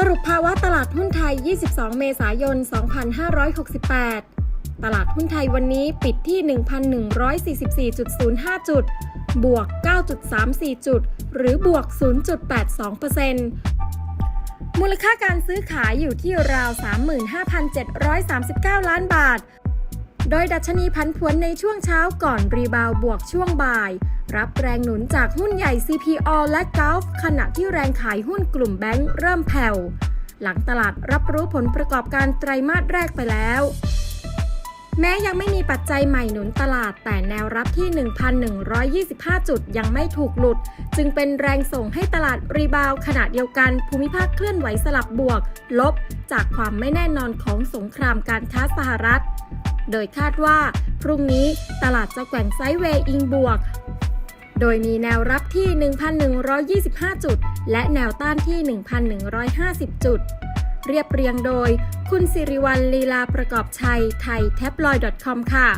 สรุปภาวะตลาดหุ้นไทย 22 เมษายน 2568 ตลาดหุ้นไทยวันนี้ปิดที่ 1,144.05 จุด บวก 9.34 จุด หรือบวก 0.82%มูลค่าการซื้อขายอยู่ที่ราว 35,739 ล้านบาท โดยดัชนีพันผวนในช่วงเช้าก่อนรีบาวบวกช่วงบ่าย รับแรงหนุนจากหุ้นใหญ่ CPO และ Gulf ขณะที่แรงขายหุ้นกลุ่มแบงก์เริ่มแผ่ว หลังตลาดรับรู้ผลประกอบการไตรมาสแรกไปแล้ว แม้ยังไม่มีปัจจัยใหม่หนุนตลาด แต่แนวรับที่ 1,125 จุดยังไม่ถูกหลุด จึงเป็นแรงส่งให้ตลาดรีบาวขณะเดียวกันภูมิภาคเคลื่อนไหวสลับบวก ลบ จากความไม่แน่นอนของสงครามการค้าสหรัฐ โดยคาดว่า พรุ่งนี้ตลาดจะแกว่งไซด์เวย์อิงบวก โดยมีแนวรับที่ 1,125 จุด และแนวต้านที่ 1,150 จุด เรียบเรียงโดย คุณสิริวัลลีลาประกอบชัยไทยแท็บลอย .com ค่ะ